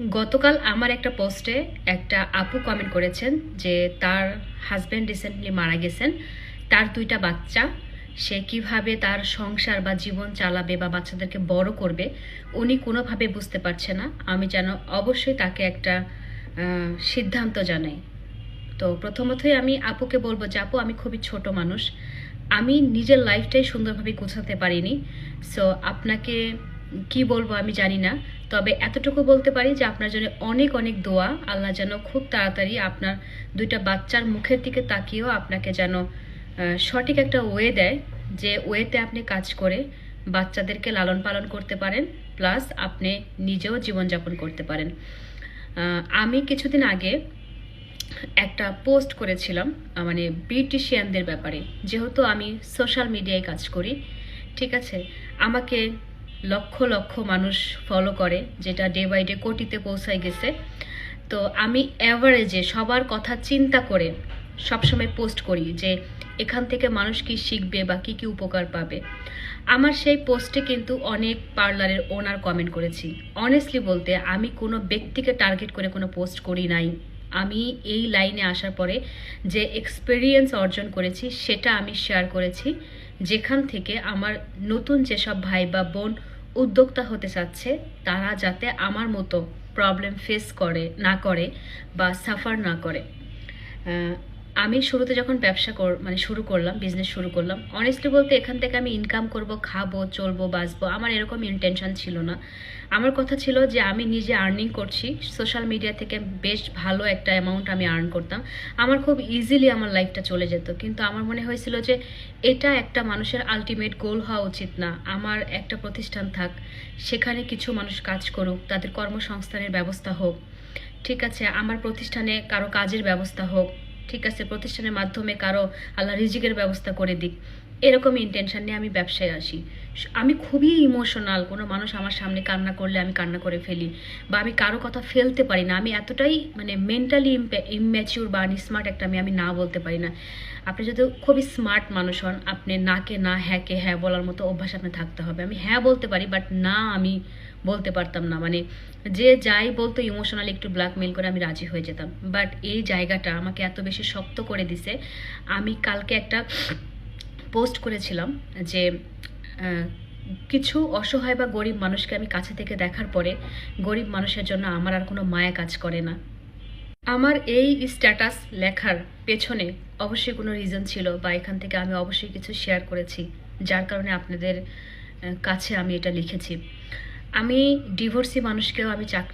গতকাল আমার একটা পোস্টে একটা আপু কমেন্ট করেছেন যে তার হাজব্যান্ড রিসেন্টলি মারা গেছেন, তার দুইটা বাচ্চা, সে কীভাবে তার সংসার বা জীবন চালাবে বা বাচ্চাদেরকে বড় করবে, উনি কোনোভাবে বুঝতে পারছে না। আমি যেন অবশ্যই তাকে একটা সিদ্ধান্ত জানাই। তো প্রথমতই আমি আপুকে বলব যে, আপু, আমি খুবই ছোট মানুষ। আমি নিজের লাইফটাই সুন্দরভাবে গোছাতে পারিনি। সো আপনাকে কি বলব আমি জানি না, তবে এতটুকু বলতে পারি যে আপনার জন্য অনেক অনেক দোয়া, আল্লাহ যেন খুব তাড়াতাড়ি আপনার দুইটা বাচ্চার মুখের দিকে তাকিয়েও আপনাকে যেন সঠিক একটা ওয়ে দেয় যে ওয়েতে আপনি কাজ করে বাচ্চাদেরকে লালন পালন করতে পারেন, প্লাস আপনি নিজেও জীবনযাপন করতে পারেন। আমি কিছুদিন আগে একটা পোস্ট করেছিলাম মানে বিউটিশিয়ানদের ব্যাপারে, যেহেতু আমি সোশ্যাল মিডিয়ায় কাজ করি, ঠিক আছে? আমাকে লক্ষ লক্ষ মানুষ ফলো করে, যেটা ডে বাই ডে কোটিতে পৌঁছায় গেছে। তো আমি অ্যাভারেজে সবার কথা চিন্তা করে সবসময় পোস্ট করি যে এখান থেকে মানুষ কি শিখবে বা কী কী উপকার পাবে। আমার সেই পোস্টে কিন্তু অনেক পার্লারের ওনার কমেন্ট করেছি। অনেস্টলি বলতে আমি কোনো ব্যক্তিকে টার্গেট করে কোনো পোস্ট করি নাই। আমি এই লাইনে আসার পরে যে এক্সপেরিয়েন্স অর্জন করেছি, সেটা আমি শেয়ার করেছি। যেখান থেকে আমার নতুন যেসব ভাই বা বোন উদ্যোক্তা হতে চাচ্ছে, তারা যাতে আমার মতো প্রবলেম ফেস করে, না করে বা সাফার না করে। আমি শুরুতে যখন ব্যবসা কর মানে শুরু করলাম বিজনেস শুরু করলাম অনেস্টলি বলতে এখান থেকে আমি ইনকাম করব, খাব, চলবো, বাঁচবো, আমার এরকম ইন্টেনশন ছিল না। আমার কথা ছিল যে আমি নিজে আর্নিং করছি সোশ্যাল মিডিয়া থেকে বেশ ভালো একটা অ্যামাউন্ট আমি আর্ন করতাম। আমার খুব ইজিলি আমার লাইফটা চলে যেত, কিন্তু আমার মনে হয়েছিল যে এটা একটা মানুষের আলটিমেট গোল হওয়া উচিত না, আমার একটা প্রতিষ্ঠান থাক, সেখানে কিছু মানুষ কাজ করুক, তাদের কর্মসংস্থানের ব্যবস্থা হোক, ঠিক আছে, আমার প্রতিষ্ঠানে কারও কাজের ব্যবস্থা হোক ঠিক আছে প্রতিষ্ঠানের মাধ্যমে কারও আল্লাহ রিজিকের ব্যবস্থা করে দিক। এরকম ইন্টেনশন নিয়ে আমি ব্যবসায় আসি। আমি খুবই ইমোশনাল কোনো মানুষ আমার সামনে কান্না করলে আমি কান্না করে ফেলি বা আমি কারও কথা ফেলতে পারি না। আমি এতটাই মানে মেন্টালি ইম্যাচিউর বা স্মার্ট একটা আমি আমি না বলতে পারি না। আপনি যদি খুবই স্মার্ট মানুষ হন, আপনি নাকে না হ্যাঁকে হ্যাঁ বলার মতো অভ্যাস আপনার থাকতে হবে। আমি হ্যাঁ বলতে পারি বাট না আমি বলতে পারতাম না। মানে যে যাই বলতো ইমোশনালি একটু ব্ল্যাকমেল করে আমি রাজি হয়ে যেতাম। বাট এই জায়গাটা আমাকে এত বেশি শক্ত করে দিছে। আমি কালকে একটা পোস্ট করেছিলাম যে কিছু অসহায় বা গরিব মানুষকে আমি কাছে থেকে দেখার পরে গরিব মানুষের জন্য আমার আর কোনো মায়া কাজ করে না। আমার এই স্ট্যাটাস লেখার পেছনে অবশ্যই কোনো রিজন ছিল বা এখান থেকে আমি অবশ্যই কিছু শেয়ার করেছি, যার কারণে আপনাদের কাছে আমি এটা লিখেছি। আমি ডিভোর্সি মানুষকেও আমি চাকরি